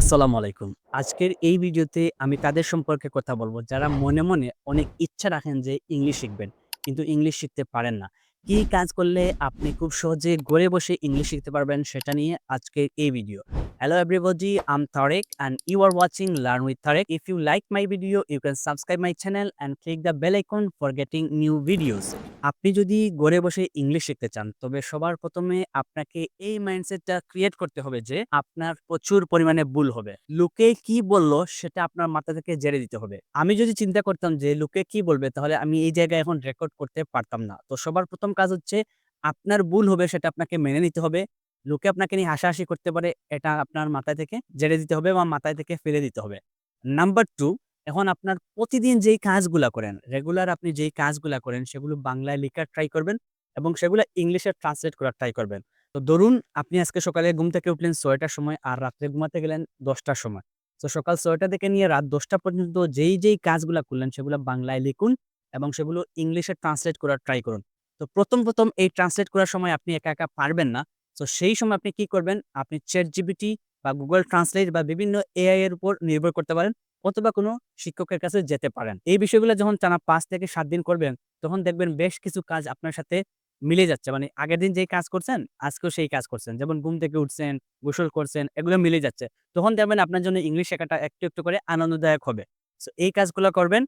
আসসালামু আলাইকুম। আজকের এই ভিডিওতে আমি তাদের সম্পর্কে কথা বলব যারা মনে, মনে অনেক ইচ্ছা রাখেন যে ইংলিশ শিখবেন। কিন্তু ইংলিশ শিখতে পারেন না। কি কাজ করলে আপনি খুব সহজে ঘরে বসে ইংলিশ শিখতে পারবেন সেটা নিয়ে আজকের এই video. Hello everybody, I'm Tarek and you are watching Learn with Tarek. If you like my video, you can subscribe my channel and click the bell icon for getting new videos. আপনি যদি ঘরে বসে English শিখতে চান তবে সবার প্রথমে আপনাকে এই মাইন্ডসেটটা ক্রিয়েট করতে হবে যে আপনার প্রচুর পরিমাণে ভুল হবে লোকে কি বলল সেটা আপনার মাথা থেকে জেরে দিতে হবে আমি যদি চিন্তা করতাম যে লোকে কি বলবে তাহলে আমি এই জায়গায় এখন রেকর্ড করতে পারতাম না তো সবার প্রথম কাজ হচ্ছে আপনার ভুল হবে সেটা আপনাকে মেনে নিতে হবে। লোকে আপনাকে নিয়ে হাসাহাসি করতে পারে, এটা আপনার মাথায় থেকে জেরে দিতে হবে বা মাথায় থেকে ফেলে দিতে হবে। নাম্বার টু এখন আপনার প্রতিদিন যেই কাজগুলা করেন রেগুলার আপনি যেই কাজগুলা করেন, সেগুলো বাংলায় লেখার ট্রাই করবেন এবং সেগুলো ইংলিশে ট্রান্সলেট করার ট্রাই করবেন। তো ধরুন, আপনি আজকে সকালে ঘুম থেকে উঠলেন ছয়টার সময় আর রাত্রে ঘুমাতে গেলেন দশটার সময়। তো সকাল ছয়টা থেকে নিয়ে রাত দশটা পর্যন্ত যেই যেই কাজগুলা করলেন, সেগুলো বাংলায় লিখুন এবং সেগুলো ইংলিশে ট্রান্সলেট করার ট্রাই করুন। তো প্রথম প্রথম এই ট্রান্সলেট করার সময় আপনি একা একা পারবেন না। তো সেই সময় আপনি কি করবেন? আপনি চ্যাট জিবিটি বা গুগল ট্রান্সলেট বা বিভিন্ন এআই এর উপর নির্ভর করতে পারেন অথবা কোনো শিক্ষকের কাছে যেতে পারেন। এই বিষয়গুলো যখন টানা পাঁচ থেকে সাত দিন করবেন, তখন দেখবেন বেশ কিছু কাজ আপনার সাথে মিলে যাচ্ছে। মানে আগের দিন যেই কাজ করছেন, আজকেও সেই কাজ করছেন। যেমন ঘুম থেকে উঠছেন, গোসল করছেন, এগুলো মিলে যাচ্ছে। তখন দেখবেন আপনার জন্য ইংলিশ শেখাটা একটু একটু করে আনন্দদায়ক হবে। সো এই কাজগুলো করবেন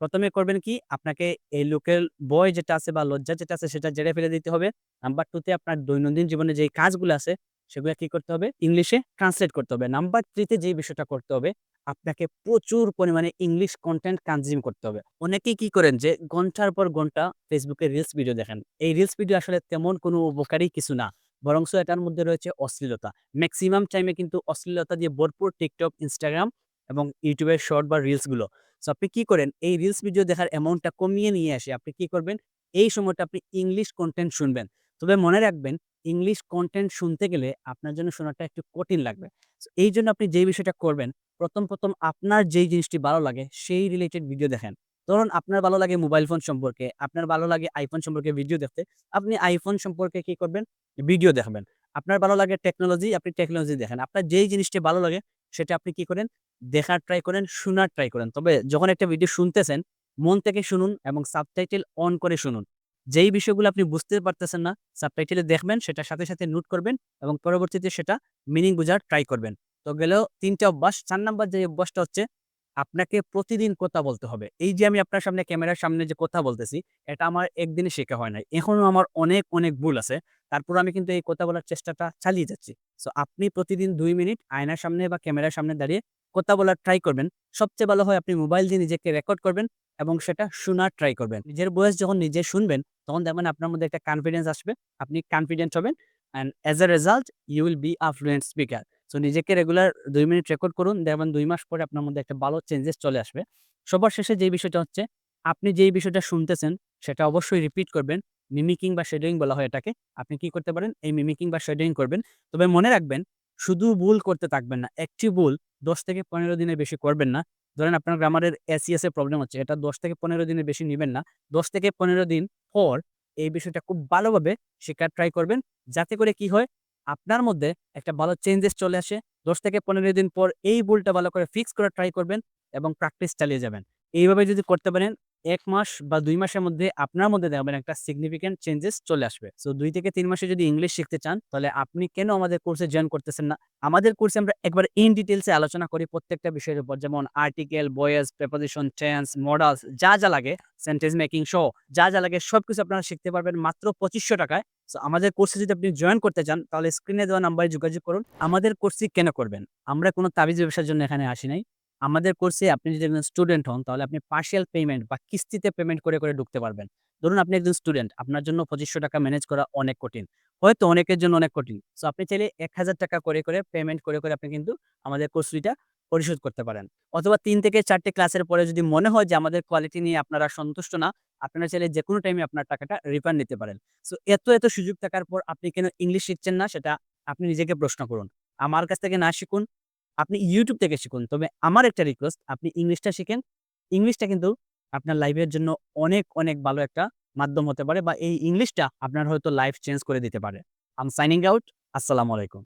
প্রথমে করবেন কি? আপনাকে এই লোকেল বয় যেটা আছে বা লজ্জা যেটা আছে সেটা জেরে ফেলে দিতে হবে। নাম্বার টুতে আপনার দৈনন্দিন জীবনে যেই কাজগুলো আছে, সেগুলো কি করতে হবে? ইংলিশে ট্রান্সলেট করতে হবে। নাম্বার থ্রিতে যে বিষয়টা করতে হবে, আপনাকে প্রচুর পরিমাণে ইংলিশ কন্টেন্ট কনজিউম করতে হবে। অনেকেই কি করেন যে ঘণ্টার পর ঘণ্টা ফেসবুকে রিলস ভিডিও দেখেন। এই রিলস ভিডিও আসলে তেমন কোনো উপকারী কিছু না। বরংস এটার মধ্যে রয়েছে অশ্লীলতা। ম্যাক্সিমাম টাইমে কিন্তু অশ্লীলতা দিয়ে ভরপুর টিকটক ইনস্টাগ্রাম এবং ইউটিউবের শর্ট বা রিলসগুলো সো আপনি কি করেন? এই রিলস ভিডিও দেখার অ্যামাউন্টটা কমিয়ে নিয়ে আসে আপনি কি করবেন? এই সময়টা আপনি ইংলিশ কন্টেন্ট শুনবেন। তবে মনে রাখবেন ইংলিশ কন্টেন্ট শুনতে গেলে আপনার জন্য শোনাটা একটু কঠিন লাগবে। এই জন্য আপনি যেই বিষয়টা করবেন, প্রথম প্রথম আপনার যেই জিনিসটি ভালো লাগে, সেই রিলেটেড ভিডিও দেখেন। ধরুন, আপনার ভালো লাগে মোবাইল ফোন সম্পর্কে, আপনার ভালো লাগে আইফোন সম্পর্কে ভিডিও দেখতে, আপনি আইফোন সম্পর্কে কি করবেন? ভিডিও দেখবেন। আপনার ভালো লাগে টেকনোলজি আপনি টেকনোলজি দেখেন। আপনার যেই জিনিসটি ভালো লাগে সেটা আপনি কি করেন? দেখার ট্রাই করেন, শোনার ট্রাই করেন। তবে যখন একটা ভিডিও শুনতেছেন, মন থেকে শুনুন এবং সাবটাইটেল অন করে শুনুন। যেই বিষয়গুলো আপনি বুঝতে পারতেছেন না সাবটাইটেলে দেখবেন, সেটা সাথে সাথে নোট করবেন এবং পরবর্তীতে সেটা মিনিং বোঝার ট্রাই করবেন। তো গেলেও তিনটা অভ্যাস, চার নাম্বার যে অভ্যাসটা হচ্ছে, আপনাকে প্রতিদিন কথা বলতে হবে। এই যে আমি আপনার সামনে, ক্যামেরার সামনে যে কথা বলতেছি, এটা আমার একদিনে শেখা হয় নাই। এখনও আমার অনেক অনেক ভুল আছে। তারপর আমি কিন্তু এই কথা বলার চেষ্টাটা চালিয়ে যাচ্ছি। সো আপনি প্রতিদিন দুই মিনিট আয়নার সামনে বা ক্যামেরার সামনে দাঁড়িয়ে কথা বলার ট্রাই করবেন। সবচেয়ে ভালো হয় আপনি মোবাইল দিয়ে নিজেকে রেকর্ড করবেন এবং সেটা শোনার ট্রাই করবেন। নিজের বয়স যখন নিজে শুনবেন, তখন দেখবেন আপনার মধ্যে একটা কনফিডেন্স আসবে, আপনি কনফিডেন্ট হবেন and as a result you will be a fluent speaker so নিজেকে রেগুলার দুই মিনিট রেকর্ড করুন, দেখবেন দুই মাস পরে আপনার মধ্যে একটা ভালো চেঞ্জেস চলে আসবে। সবার শেষে যে বিষয়টা হচ্ছে, আপনি যেই বিষয়টা শুনতেছেন, সেটা অবশ্যই রিপিট করবেন। মিমিকিং বা শেডোয়িং বলা হয় এটাকে, আপনি কি করতে পারেন? এই মিমিকিং বা শেডোয়িং করবেন। তবে মনে রাখবেন, শুধু ভুল করতে থাকবেন না, একটি ভুল দশ থেকে পনেরো দিনের বেশি করবেন না। ধরেন আপনার গ্রামারের এসিএস এর প্রবলেম হচ্ছে, এটা দশ থেকে পনেরো দিনের বেশি নেবেন না। দশ থেকে পনেরো দিন পর এই বিষয়টা খুব ভালোভাবে শেখার ট্রাই করবেন। যাতে করে কি হয়? আপনার মধ্যে একটা ভালো চেঞ্জেস চলে আসে। দশ থেকে পনেরো দিন পর এই ভুলটা ভালো করে ফিক্স করার ট্রাই করবেন এবং প্র্যাকটিস চালিয়ে যাবেন। এইভাবে যদি করতে পারেন, এক মাস বা দুই মাসের মধ্যে আপনার মধ্যে দেখবেন একটা সিগনিফিক্যান্ট চেঞ্জেস চলে আসবে। সো দুই থেকে তিন মাসে যদি ইংলিশ শিখতে চান, তাহলে আপনি কেন আমাদের কোর্সে জয়েন করতেছেন না? আমাদের কোর্সে আমরা একবার ইন ডিটেলসে আলোচনা করি প্রত্যেকটা বিষয়ের উপর, যেমন article voice preposition tense modals যা যা লাগে সেন্টেন্স মেকিং শো যা যা লাগে সবকিছু আপনারা শিখতে পারবেন মাত্র পঁচিশশো টাকায়। সো আমাদের কোর্সে যদি আপনি জয়েন করতে চান, তাহলে স্ক্রিনে দেওয়া নাম্বারে যোগাযোগ করুন। আমাদের কোর্সটি কেন করবেন? আমরা কোনো তাবিজ ব্যবসার জন্য এখানে আসি নাই। আমাদের কোর্সে আপনি যদি একজন স্টুডেন্ট হন, তাহলে আপনি পার্শিয়াল পেমেন্ট বা কিস্তিতে পেমেন্ট করে করে ঢুকতে পারবেন। ধরুন আপনি একজন স্টুডেন্ট আপনার জন্য পঁচিশশো টাকা ম্যানেজ করা অনেক কঠিন। হয়তো অনেকের জন্য অনেক কঠিন। সো আপনি চাইলে এক হাজার টাকা করে করে পেমেন্ট করে করে আপনি কিন্তু আমাদের কোর্স ফিটা পরিশোধ করতে পারেন। অথবা তিন থেকে চারটে ক্লাসের পরে যদি মনে হয় যে আমাদের কোয়ালিটি নিয়ে আপনারা সন্তুষ্ট না, আপনারা চাইলে যে কোনো টাইমে আপনার টাকাটা রিফান্ড নিতে পারেন। সো এত এত সুযোগ থাকার পর আপনি কেন ইংলিশ শিখছেন না? সেটা আপনি নিজেকে প্রশ্ন করুন। আমার কাছ থেকে না শিখুন আপনি ইউটিউব থেকে শিখুন। তবে আমার একটা রিকোয়েস্ট আপনি ইংলিশটা শিখেন। ইংলিশটা কিন্তু আপনার লাইফের জন্য অনেক অনেক ভালো একটা মাধ্যম হতে পারে বা এই ইংলিশটা আপনার হয়তো লাইফ চেঞ্জ করে দিতে পারে। আম সাইনিং আউট আসসালামু আলাইকুম।